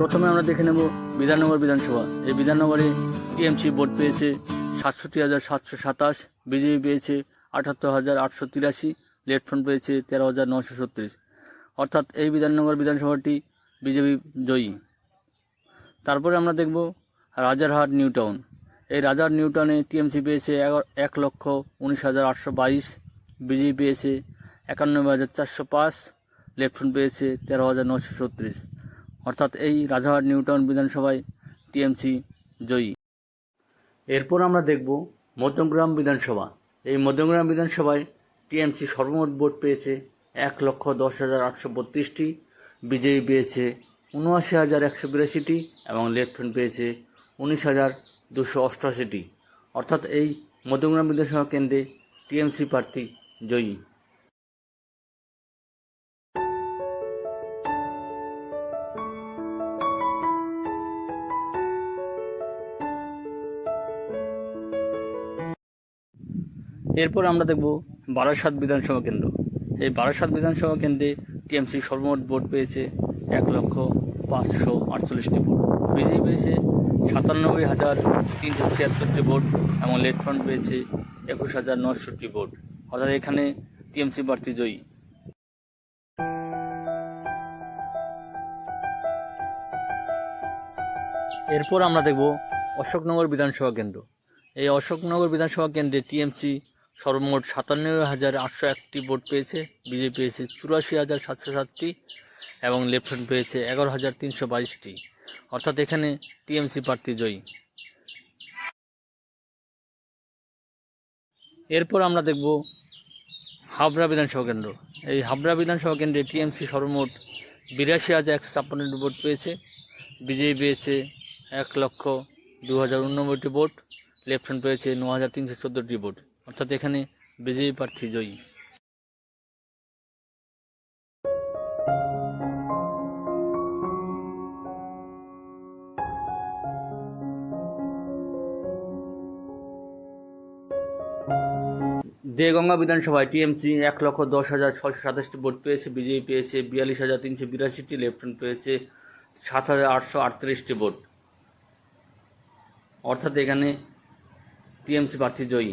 প্রথমে আমরা দেখে নেব বিধাননগর বিধানসভা। এই বিধাননগরে টিএমসি ভোট পেয়েছে সাতষট্টি হাজার সাতশো সাতাশ, বিজেপি পেয়েছে আটাত্তর হাজার আটশো তিরাশি লেফট ফ্রন্ট পেয়েছে তেরো হাজার নশো ছত্রিশ। অর্থাৎ এই বিধাননগর বিধানসভাটি বিজেপি জয়ী। তারপরে আমরা দেখব রাজারহাট নিউ টাউন। এই রাজার নিউ টাউনে টিএমসি পেয়েছে এক লক্ষ উনিশ হাজার আটশো বাইশ, বিজেপি পেয়েছে একানব্বই হাজার চারশো পাঁচ লেফট ফ্রন্ট পেয়েছে তেরো হাজার নশো ছত্রিশ। অর্থাৎ এই রাজারহাট নিউ টাউন বিধানসভায় টিএমসি জয়ী। এরপর আমরা দেখব মধ্যমগ্রাম বিধানসভা। এই মধ্যমগ্রাম বিধানসভায় টিএমসি সর্বমোট ভোট পেয়েছে এক লক্ষ দশ হাজার আটশো বত্রিশটি, বিজেপি পেয়েছে উনআশি হাজার একশো বিরাশিটি এবং লেফটফ্রন্ট পেয়েছে উনিশ হাজার দুশো অষ্টআশিটি। অর্থাৎ এই মধ্যমগ্রাম বিধানসভা কেন্দ্রে টিএমসি প্রার্থী জয়ী। এরপর আমরা দেখব বারাসাত বিধানসভা কেন্দ্র। এই বারাসাত বিধানসভা কেন্দ্রে টিএমসি সর্বমোট ভোট পেয়েছে এক লক্ষ পাঁচশো আটচল্লিশটি ভোট। বিজেপি পেয়েছে সাতানব্বই হাজার তিনশো ছিয়াত্তরটি ভোট এবং লেফট ফ্রন্ট পেয়েছে একুশ হাজার নশোটি ভোট। অর্থাৎ এখানে টিএমসি প্রার্থী জয়ী। এরপর আমরা দেখব অশোকনগর বিধানসভা কেন্দ্র। এই অশোকনগর বিধানসভা কেন্দ্রে টিএমসি সর্বমোট সাতানব্বই হাজার আটশো একটি ভোট পেয়েছে। বিজেপি পেয়েছে চুরাশি হাজার সাতশো সাতটি এবং লেফট পেয়েছে এগারো হাজার তিনশো বাইশটি। অর্থাৎ এখানে টিএমসি প্রার্থী জয়ী। এরপর আমরা দেখব হাবড়া বিধানসভা কেন্দ্র। এই হাবড়া বিধানসভা কেন্দ্রে টিএমসি সর্বমোট বিরাশি হাজার একশো ছাপ্পান্নটি ভোট পেয়েছে। বিজেপি পেয়েছে এক লক্ষ দু হাজার উননব্বইটি ভোট। লেফট ফ্রন্ট পেয়েছে ন হাজার তিনশো চোদ্দোটি ভোট। অর্থাৎ এখানে বিজেপি প্রার্থী জয়ী। দেগঙ্গা বিধানসভায় টিএমসি এক লক্ষ দশ হাজার ছশো সাতাশটি ভোট পেয়েছে, বিজেপি পেয়েছে বিয়াল্লিশ হাজার তিনশো বিরাশিটি লেফট ফ্রন্ট পেয়েছে সাত হাজার আটশো আটত্রিশটি ভোট। অর্থাৎ এখানে টিএমসি প্রার্থী জয়ী।